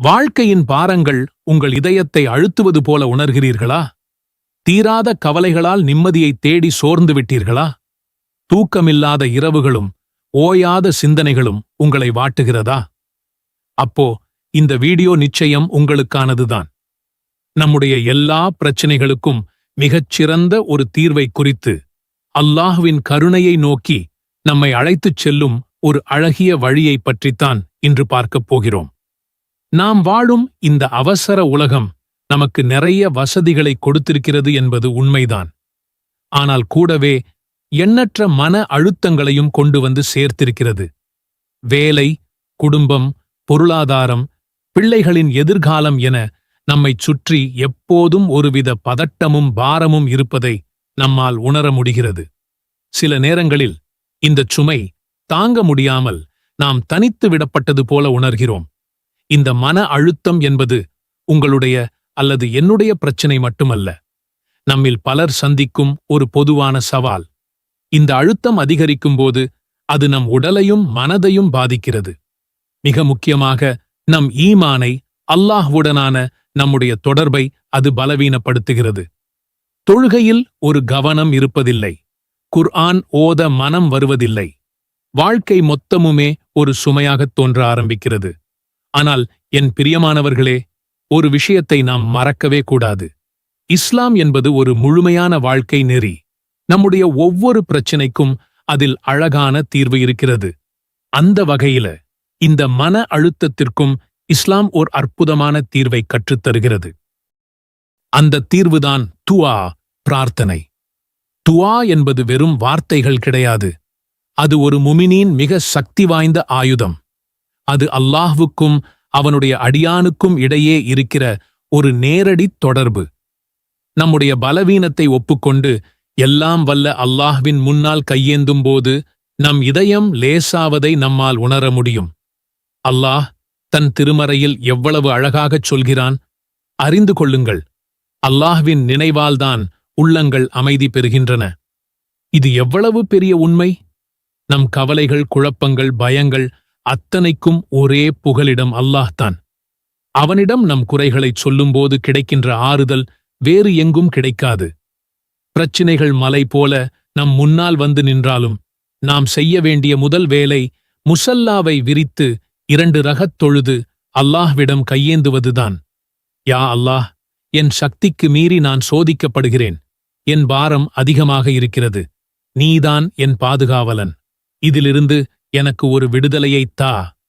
வாழ்க்கையின் பாரங்கள் உங்கள் இதயத்தை அழுத்துவது போல உணர்கிறீர்களா? தீராத கவலைகளால் நிம்மதியை தேடி சோர்ந்து விட்டீர்களா? தூக்கமில்லாத இரவுகளும் ஓயாத சிந்தனைகளும் உங்களை வாட்டுகிறதா? அப்போ இந்த வீடியோ நிச்சயம் உங்களுக்கானதுதான். நம்முடைய எல்லா பிரச்சினைகளுக்கும் மிகச்சிறந்த ஒரு தீர்வை குறித்து அல்லாஹ்வின் கருணையை நோக்கி நம்மை அழைத்துச் செல்லும் ஒரு அழகிய வழியைப் பற்றித்தான் இன்று பார்க்கப் போகிறோம். நாம் வாழும் இந்த அவசர உலகம் நமக்கு நிறைய வசதிகளை கொடுத்திருக்கிறது என்பது உண்மைதான். ஆனால் கூடவே எண்ணற்ற மன அழுத்தங்களையும் கொண்டு வந்து சேர்த்திருக்கிறது. வேலை குடும்பம் பொருளாதாரம் பிள்ளைகளின் எதிர்காலம் என நம்மைச் சுற்றி எப்போதும் ஒருவித பதட்டமும் பாரமும் இருப்பதை நம்மால் உணர முடிகிறது. சில நேரங்களில் இந்தச் சுமை தாங்க முடியாமல் நாம் தனித்து விடப்பட்டது போல உணர்கிறோம். இந்த மன அழுத்தம் என்பது உங்களுடைய அல்லது என்னுடைய பிரச்சனை மட்டுமல்ல. நம்மில் பலர் சந்திக்கும் ஒரு பொதுவான சவால். இந்த அழுத்தம் அதிகரிக்கும்போது அது நம் உடலையும் மனதையும் பாதிக்கிறது. மிக முக்கியமாக நம் ஈமானை அல்லாஹ்வுடனான நம்முடைய தொடர்பை அது பலவீனப்படுத்துகிறது. தொழுகையில் ஒரு கவனம் இருப்பதில்லை. குர்ஆன் ஓத மனம் வருவதில்லை. வாழ்க்கை மொத்தமுமே ஒரு சுமையாகத் தோன்ற ஆரம்பிக்கிறது. ஆனால் என் பிரியமானவர்களே ஒரு விஷயத்தை நாம் மறக்கவே கூடாது. இஸ்லாம் என்பது ஒரு முழுமையான வாழ்க்கை நெறி. நம்முடைய ஒவ்வொரு பிரச்சினைக்கும் அதில் அழகான தீர்வு இருக்கிறது. அந்த வகையில இந்த மன அழுத்தத்திற்கும் இஸ்லாம் ஓர் அற்புதமான தீர்வை கற்றுத்தருகிறது. அந்த தீர்வுதான் துவா பிரார்த்தனை. துவா என்பது வெறும் வார்த்தைகள் கிடையாது. அது ஒரு முமினின் மிக சக்தி வாய்ந்த ஆயுதம். அது அல்லாஹ்வுக்கும் அவனுடைய அடியானுக்கும் இடையே இருக்கிற ஒரு நேரடி தொடர்பு. நம்முடைய பலவீனத்தை ஒப்புக்கொண்டு எல்லாம் வல்ல அல்லாஹ்வின் முன்னால் கையேந்தும்போது நம் இதயம் லேசாவதை நம்மால் உணர முடியும். அல்லாஹ் தன் திருமறையில் எவ்வளவு அழகாகச் சொல்கிறான்? அறிந்து கொள்ளுங்கள். அல்லாஹ்வின் நினைவால்தான் உள்ளங்கள் அமைதி பெறுகின்றன. இது எவ்வளவு பெரிய உண்மை? நம் கவலைகள் குழப்பங்கள் பயங்கள் அத்தனைக்கும் ஒரே புகலிடம் அல்லாஹ்தான். அவனிடம் நம் குறைகளைச் சொல்லும்போது கிடைக்கின்ற ஆறுதல் வேறு எங்கும் கிடைக்காது. பிரச்சினைகள் மலை போல நம் முன்னால் வந்து நின்றாலும் நாம் செய்ய வேண்டிய முதல் வேலை முசல்லாவை விரித்து இரண்டு ரகத் தொழுது அல்லாஹ்விடம் கையேந்துவதுதான். யா அல்லாஹ் என் சக்திக்கு மீறி நான் சோதிக்கப்படுகிறேன். என் பாரம் அதிகமாக இருக்கிறது. நீதான் என் பாதுகாவலன். இதிலிருந்து எனக்கு ஒரு விடுதலையைத் தா.